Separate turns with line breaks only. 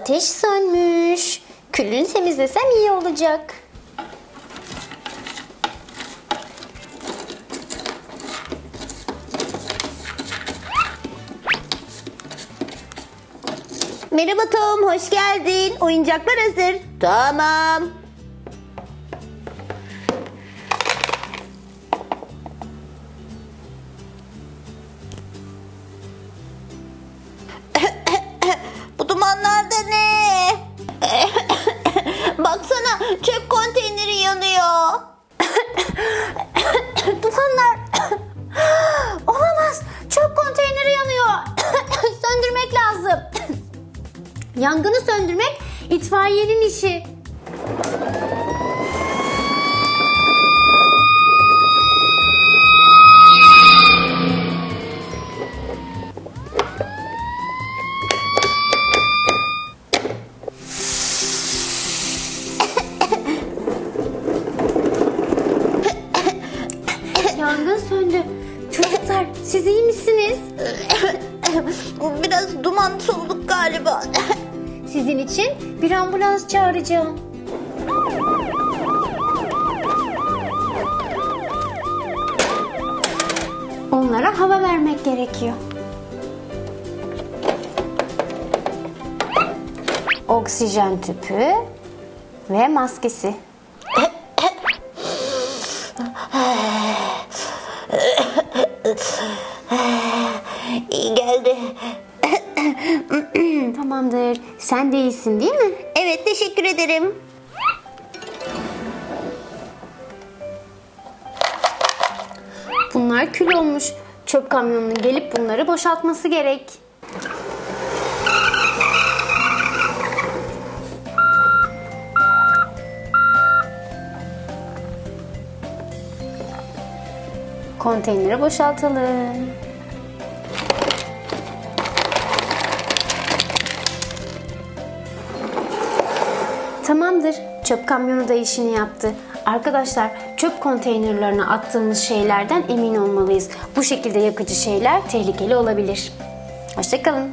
Ateş sönmüş. Külünü temizlesem iyi olacak.
Merhaba Tom, hoş geldin. Oyuncaklar hazır. Tamam. Dumanlar da ne? Baksana çöp konteyneri yanıyor.
Dumanlar. Olamaz. Çöp konteyneri yanıyor. Söndürmek lazım. Yangını söndürmek itfaiyenin işi. Çocuklar siz iyi misiniz?
Biraz duman soluduk galiba.
Sizin için bir ambulans çağıracağım. Onlara hava vermek gerekiyor. Oksijen tüpü ve maskesi.
İyi geldi.
Tamamdır. Sen de iyisin değil mi?
Evet teşekkür ederim.
Bunlar kül olmuş. Çöp kamyonunun gelip bunları boşaltması gerek. Konteynere boşaltalım. Tamamdır. Çöp kamyonu da işini yaptı. Arkadaşlar çöp konteynerlarına attığımız şeylerden emin olmalıyız. Bu şekilde yakıcı şeyler tehlikeli olabilir. Hoşçakalın.